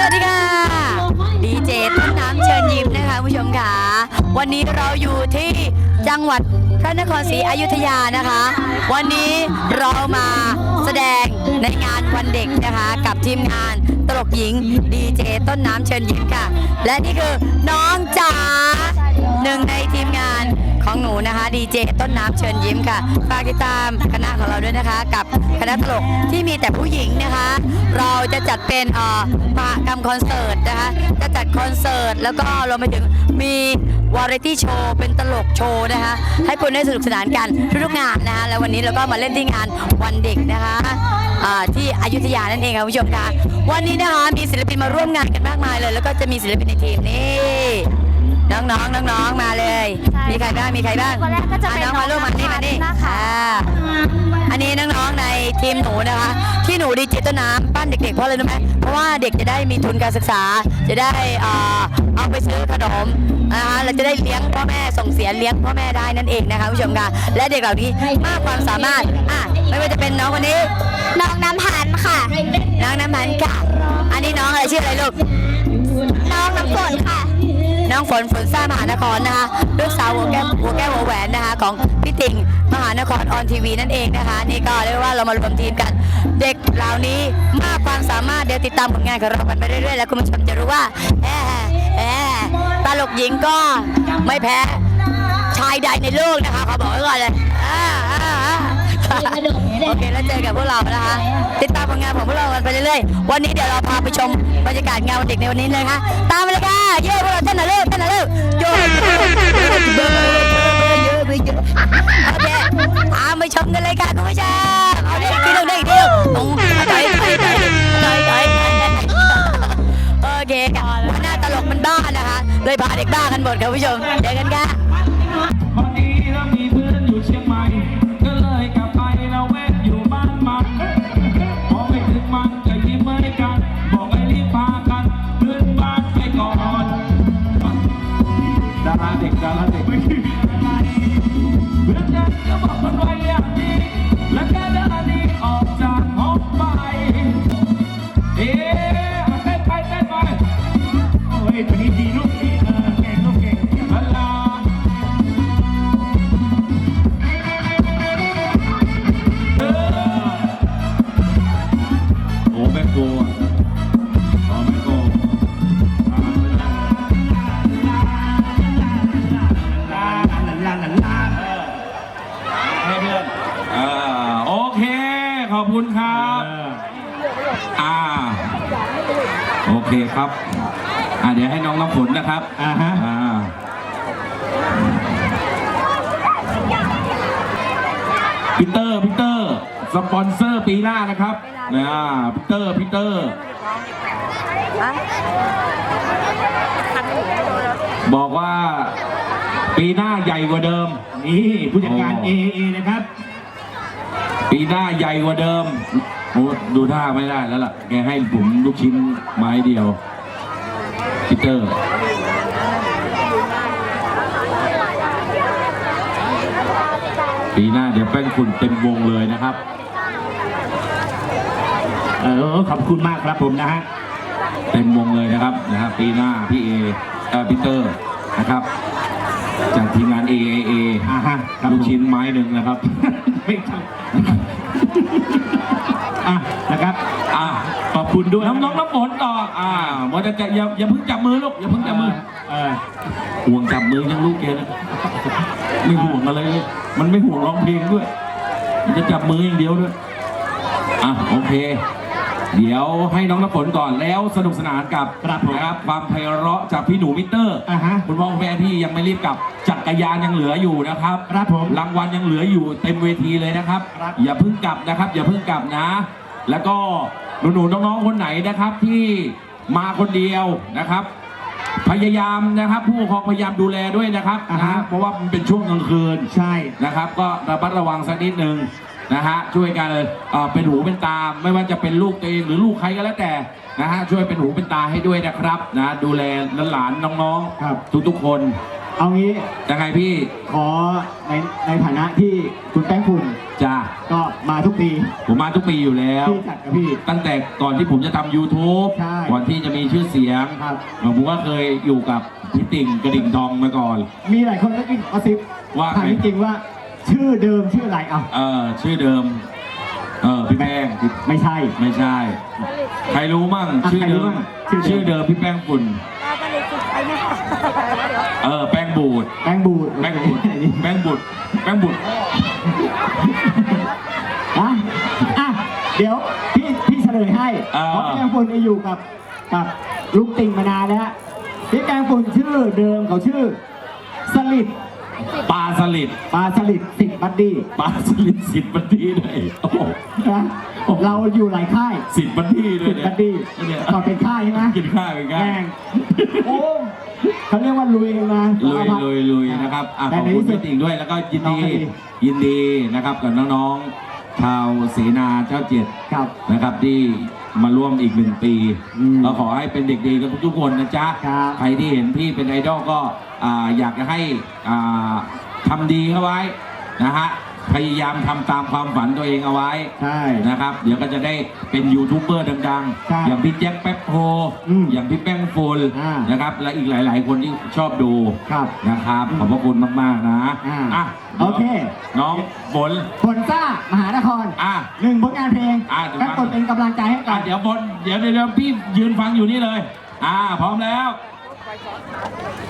วัสดีค่ะดีเจต้นน้ำเชิญยิ้มนะคะผู้ชมค่ะวันนี้เราอยู่ที่จังหวัดพระนครศรีอยุธยานะคะ วันนี้เรามาแสดงในงานวันเด็กนะคะ กับทีมงานตลกหญิงดีเจต้นน้ำเชิญยิ้มค่ะ และนี่คือน้องจ๋าหนึ่งในทีมงาน ของหนูนะคะดีเจต้นน้ำเชิญยิ้มค่ะฝากติดตามคณะของเราด้วยนะคะ กับคณะตลกที่มีแต่ผู้หญิงนะคะ เราจะจัดเป็นเอ่อมหกรรมคอนเสิร์ตนะคะจะจัดคอนเสิร์ตแล้วก็รวมไปถึงมีวาไรตี้โชว์เป็นตลกโชว์นะคะ ให้คุณได้สนุกสนานกันทุกๆงานนะคะแล้ววันนี้เราก็มาเล่นที่งานวันเด็กนะคะอ่าที่อยุธยานั่นเองค่ะคุณผู้ชมค่ะวันนี้นะคะมีศิลปินมาร่วมงานกันมากมายเลย แล้วก็จะมีศิลปินในทีมนี่ น้องๆน้องๆมาเลย ใช่มีใครบ้างมีใครบ้างคนแรกก็จะเป็นอ่น้องมาร่วมมานี่มานี่น้องนะคะ อ่าอันนี้น้องๆในทีมหนูนะคะ ที่หนูดีเจต้นน้ำปั้นเด็กๆเพราะอะไรรู้ไหมเพราะว่าเด็กจะได้มีทุนการศึกษา จะได้เอ่อเอาไปซื้อขนมนะคะเราจะได้เลี้ยงพ่อแม่ส่งเสียเลี้ยงพ่อแม่ได้นั่นเองนะคะคุณผู้ชมค่ะและเด็กเหล่านี้มากความสามารถอะไม่ว่าจะเป็นน้องคนนี้ น้องน้ำพันธ์ค่ะ น้องน้ำมันค่ะ อันนี้น้องอะไรชื่ออะไรลูก น้องน้ำฝนค่ะ น้องฝนฝนซ่ามหานครนะคะลูกสาวหัวแก้วหัวแก้วหัวแหวนนะคะของพี่ติ่งมหานครออนทีวีนั่นเองนะคะ นี่ก็เรียกว่าเรามารวมทีมกัน เด็กเหล่านี้มากความสามารถเดี๋ยวติดตามผลงานของเรากันไปเรื่อยๆแล้วคุณผู้ชมจะรู้ว่าแอะแอะตลกหญิงก็ไม่แพ้ชายใดในโลกนะคะเขาบอกไว้ก่อนเลยอ่าอ่า โอเคแล้วเจอกับพวกเรานะคะติดตามผลงานของพวกเรากันไปเรื่อยๆ วันนี้เดี๋ยวเราพาไปชมบรรยากาศงานวันเด็กในวันนี้เลยค่ะ ตามไปเลยค่ะ เย้พวกเราเต้นหน่อยเร็วเต้นหน่อยเร็วโย่โอเคตามไปชมกันเลยค่ะคุณผู้ชมเอาเด็กทีเดียวเด็กทีเดียวตรงถอยถอยถอยถอยถอยโอเคค่ะหน้าตลกมันบ้านะคะ เลยพาเด็กบ้ากันหมดค่ะคุณผู้ชม คครับอ่าเดี๋ยวให้น้องน้ำฝนนะครับอ่าฮะอ่าพีเตอร์พีเตอร์สปอนเซอร์ปีหน้านะครับนะพีเตอร์พีเตอร์ บอกว่าปีหน้าใหญ่กว่าเดิม นี่ผู้จัดการโอ้ AAA นะครับ ปีหน้าใหญ่กว่าเดิมโอ้ ดูท่าไม่ได้แล้วล่ะ แกให้ผมลูกชิ้นไม้เดียวพีเตอร์ปีหน้าเดี๋ยวแป้งคุณเต็มวงเลยนะครับ เออขอบคุณมากครับผมนะฮะ เต็มวงเลยนะครับนะครับปีหน้าพี่เอเอ่อพีเตอร์นะครับจากทีมงาน AAA อ่าฮะครับลูกผมชิ้นไม้หนึ่งนะครับไม่ต้ องอะนะครับอ่าขอบคุณด้วยน้องน้องน้ำฝนต่ออ่าว่าจะจะอย่าอย่าเพิ่งจับมือลูกอย่าเพิ่งจับมือเออห่วงจับมือยังลูกแกนะไม่ห่วงอะไรเลยมันไม่ห่วงร้องเพลงด้วย มันจะจับมืออย่างเดียวด้วยอะโอเค เดี๋ยวให้น้องน้ำฝนก่อนแล้วสนุกสนานกับครับผมนะครับความไพเราะจากพี่หนูมิเตอร์อ่าฮะ คุณพ่อคุณแม่ที่ยังไม่รีบกลับจักรยานยังเหลืออยู่นะครับครับผม รางวัลยังเหลืออยู่เต็มเวทีเลยนะครับ ครับ อย่าเพิ่งกลับนะครับ อย่าเพิ่งกลับนะ แล้วก็หนูๆน้องๆคนไหนนะครับที่มาคนเดียวนะครับ พยายามนะครับผู้ปกครองพยายามดูแลด้วยนะครับอ่านะฮะเพราะว่ามันเป็นช่วงกลางคืน ใช่ นะครับก็ระมัดระวังสักนิดหนึ่ง นะฮะช่วยกันเอ่อเป็นหูเป็นตาไม่ว่าจะเป็นลูกตัวเองหรือลูกใครก็แล้วแต่นะฮะช่วยเป็นหูเป็นตาให้ด้วยนะครับนะดูแลหลานๆน้องครับ ๆทุกๆคนเอางี้ยังไงพี่ขอในในฐานะที่คุณแป้งฝุ่นจ้าก็มาทุกปีผมมาทุกปีอยู่แล้ว ที่จัดกับพี่ ตั้งแต่ก่อนที่ผมจะทำ YouTube ใช่ก่อนที่จะมีชื่อเสียง ครับ ผมก็เคยอยู่กับพี่ติ่งกระดิ่งทองมาก่อน มีหลายคนก็กินกระซิบว่าถามจริงๆว่า ชื่อเดิมชื่ออะไรเอาเออชื่อเดิม เออพี่แป้งไม่ใช่ ไม่ใช่ ใครรู้มั่งอะชื่อเดิมใครรู้มั่งชื่ชื่ออเดิเดิมมพี่แป้งฝุ่นเออแป้งบูด แป้งบูดแป้งบุดแป้งบุดแป้งบุดอะอะเดี๋ยวพี่พี่เฉลยให้เออเพราะแป้งฝุ่นเนี่ยอยู่กับกับลูกติ่งมานานแล้วพี่แป้งฝุ่นชื่อเดิมเขาชื่อสลิดปลา สลิดปลาสลิดสิทธิ์บัดดี้ปลาสลิดสิทธิ์บันดีด้วยโอ้โห นะเราอยู่หลายค่ายสิทธิ์บันดีด้วสิยทธิ์เนี่ยบัดดี้เนี่ยก่อนเป็นค่ายใช่ไหมกินข้าวกันแม่งโอ้เขาเรียกว่าลุยกันมาลุยลุยลุยนะครับอะขแต่อบในคุณที่สุดพี่ติ่งด้วย แล้วก็ยินน้องดี ก็ดี ยินดีนะครับกับน้องๆ ชาวเสนาเจ้าเจ็ดครับ นะครับที่มาร่วมอีกหนึ่งปีอืมก็ขอให้เป็นเด็กดีกันทุกๆคนนะจ๊ะ ครับใครที่เห็นพี่เป็นไอดอลก็อ่าอยากจะให้อ่า ทำดีเข้าไว้นะฮะพยายามทำตามความฝันตัวเองเอาไว้ใช่ นะครับ เดี๋ยวก็จะได้เป็นยูทูบเบอร์ดังใช่ๆ อย่างพี่แจ็คแป๊บโฮอืมอย่างพี่แป้งโฟลอ่าน นะครับและอีกหลาย ๆ คนที่ชอบดูครับ นะครับขอบพระคุณมาก ๆ นะอ่าอะโอเค น้องฝนผลซ่ามหานครอะ หนึ่งผลงานเพลงอะเดี๋ยว แป้งฟักงดเป็นกำลังใจให้กัอะน เดี๋ยวบนเดี๋ยวเดี๋ยวพี่ยืนฟังอยู่นี่เลย อ่า พร้อมแล้วโ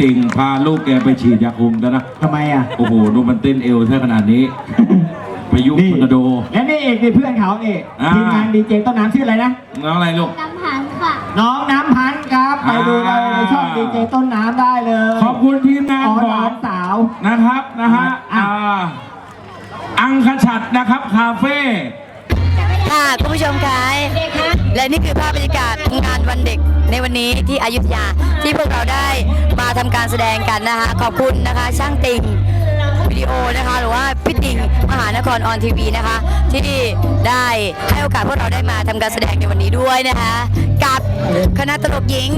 ติงพาลูกแกไปฉีดยาคุมแล้วนะ ทำไมอะ โอ้โหดูมันเต้นเอวซะขนาดนี้ ไปยุ่งนี่ทอร์นาโด และนี่เอกนี่เพื่อนเขาเอกอ่า ทีมงานดีเจต้นน้ำชื่ออะไรนะ น้องอะไรลูก น้ำหันค่ะ น้องน้ำพันธ์ครับ ไปดูได้ในช่องอ่า ดีเจต้นน้ำได้เลยขอบคุณทีมงานอ๋อขหอลางนสาว นะครับนะฮะอะ อ่าอังคชัดนะครับ คาเฟ่ ค่ะคุณผู้ชมคะและนี่คือภาพบรรยากาศงานวันเด็กในวันนี้ที่อยุธยาที่พวกเราได้มาทำการแสดงกันนะคะ ขอบคุณนะคะ ช่างติงวิดีโอนะคะ หรือว่าพี่ติงมหานครออนทีวีนะคะ ที่ได้ให้โอกาสพวกเราได้มาทำการแสดงในวันนี้ด้วยนะคะ กับคณะตลกหญิง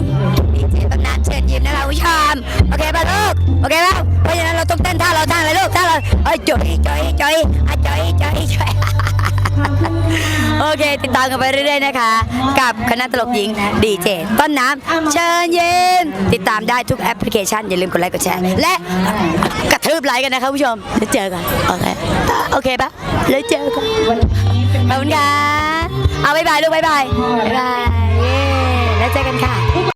ดีเจตำนานเชิญยิ้มนะคะคุณผู้ชมโอเคป่ะลูกโอเคป่ะเพราะฉะนั้นเราต้องเต้นท่าเราท่าอะไรลูกท่าเราเอ้ยจอยจอยจอยอะจอยจอยจอย โอเค ติดตามกันไปเรื่อยๆนะคะ กับคณะตลกหญิงดีเจต้นน้ำเชิญเยิ้มติดตามได้ทุกแอปพลิเคชัน อย่าลืมกดไลค์กดแชร์ และกระทืบไลค์กันนะคะผู้ชมแล้วเจอกัน โอเคโอเคปะแล้วเจอกันขอบคุณค่ะเอาบายบายลูกบายบายบายบายแล้วเจอกันค่ะ